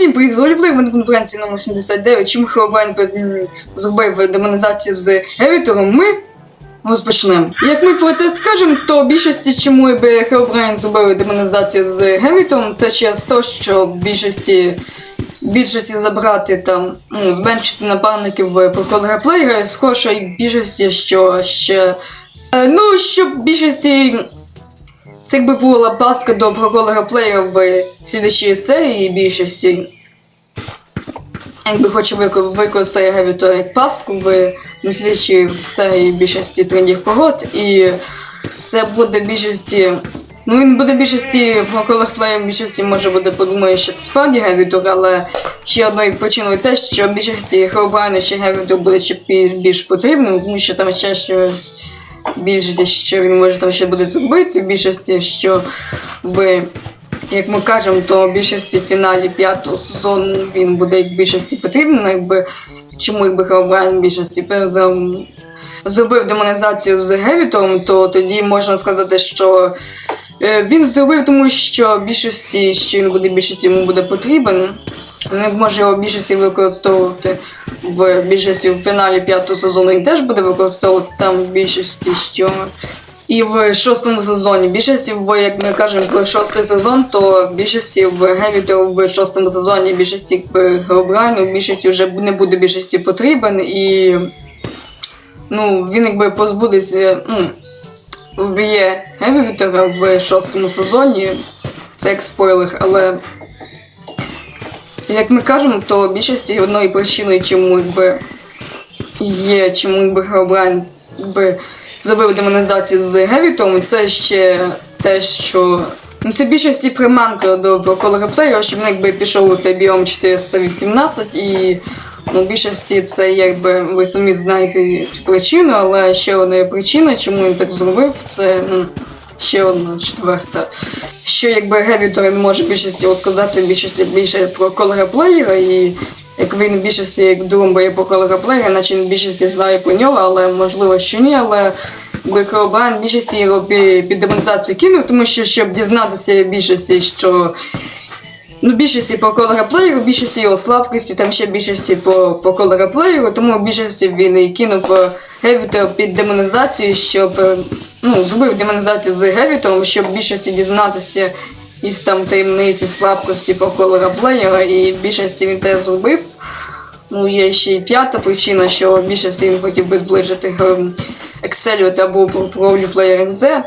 всім привіт, з Олівлею на конференції номер 79. Чим Хеобрайн зробив демонізацію з Гевітором, ми розпочнемо. Як ми про це скажемо, то більшості, чому би Хеобрайн зробив демонізацію з Гевітором, це через те, що більшості більшості забрати там, ну, зменшити напарників в проколера плеєра, і більшості, що ще. Е, ну, щоб більшості це якби була пастка до проколера плеєра в слідчій серії більшості. Якби вико- використати Гевіто як пастку в ну, слідчій серії більшості трендів погод. І це буде більшості. Ну він буде більшості проколер плеєр більшості може буде подумає, що це справді Гевітор, але ще одною причиною те, що більшості Хеобрайна ще Гевітор буде ще більш потрібним, тому що там ще щось більшості, що він може там ще буде зробити, в більшості, що в, як ми кажемо, то в більшості в фіналі п'ятого сезону він буде як більшості потрібен, якби чому якби Хеобрайн в більшості передав зробив демонізацію з Гевітом, то тоді можна сказати, що е, він зробив, тому що більшості, що він буде більшості йому буде потрібен. Він може його більшості використовувати в більшості в фіналі п'ятого сезону і теж буде використовувати там в більшості, що і в шостому сезоні. Більшості, бо як ми кажемо про шостий сезон, то більшості в Гевіту в шостому сезоні більшості Геобрайну, більшості вже не буде більшості потрібен і ну, він якби позбудеться, ну, вб'є Гевітера в шостому сезоні. Це як спойлер, але як ми кажемо, то більшості одної причиною, чому якби є, чому якби Геобрайн якби зробив демонізацію з Гевітом, це ще те, що ну, це більшості приманка до проколера плеєра, що він якби пішов у той біом 418 і ну, більшості це якби ви самі знаєте цю причину, але ще одна причина, чому він так зробив, це ну, ще одна четверта. Що якби Гевітор не може більшості от сказати більшості більше про колера плеєра, і як він більшості як думає про колера плеєра, наче він більшості знає про нього, але можливо що ні, але якби більшості його під, демонізацію кинув, тому що щоб дізнатися більшості, що Ну, більшості по колера плеєру, більшості його слабкості, там ще більшості по, по колера плеєру, тому більшості він і кинув е, Гевітер під демонізацію, щоб е, ну, зробив демонізацію з Гевітером, щоб більшості дізнатися із там таємниці слабкості по колера плеєра, і більшості він те зробив. Ну, є ще й п'ята причина, що більшості він хотів би зближити Excel або Pro Player XZ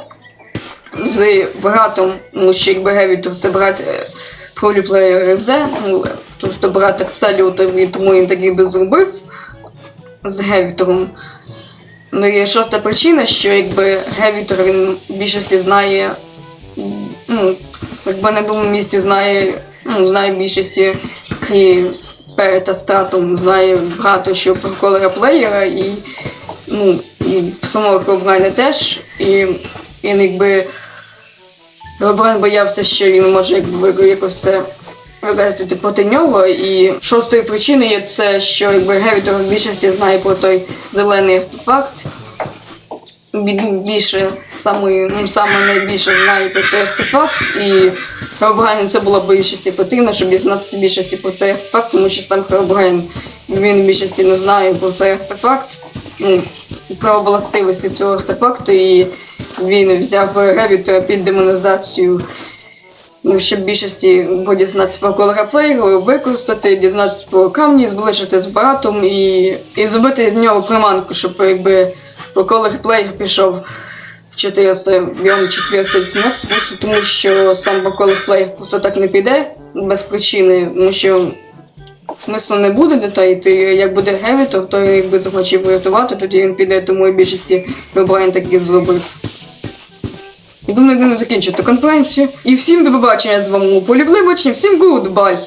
з братом, ну, що якби Гевітер це брат е, Pro З, ну, тобто брат Акселіота, тому він такий би зробив з Гевітором. Ну і шоста причина, що якби Гевітор він більшості знає, ну, якби на другому місці знає, ну, знає більшості крім перед Астратом, знає багато що про колера плеєра і, ну, і самого Кробрайна теж. І він якби Робрен боявся, що він може якби якось це використати проти нього. І шостою причиною є це, що якби Гевітор в більшості знає про той зелений артефакт. Бі- Більше самої, ну саме найбільше знає про цей артефакт, і Херобрайну це було більшості потрібно, щоб дізнатися більшості про цей артефакт, тому що там Херобрайн він в більшості не знає про цей артефакт, ну, про властивості цього артефакту, і він взяв Гевітора під демонізацію. Ну, щоб більшості бо дізнатися про колера плеєру, використати, дізнатися про камні, зближити з братом і, і зробити з нього приманку, щоб якби про колер плеєр пішов в 400 біом 418, просто тому що сам Баколер плеєр просто так не піде без причини, тому що смислу не буде до того, йти. Як буде Гевітор, то якби захоче врятувати, тоді він піде, тому і більшості Брайан так і зробив. Думаю, не закінчити конференцію. І всім до побачення з вами у полівлибочні. Всім гудбай!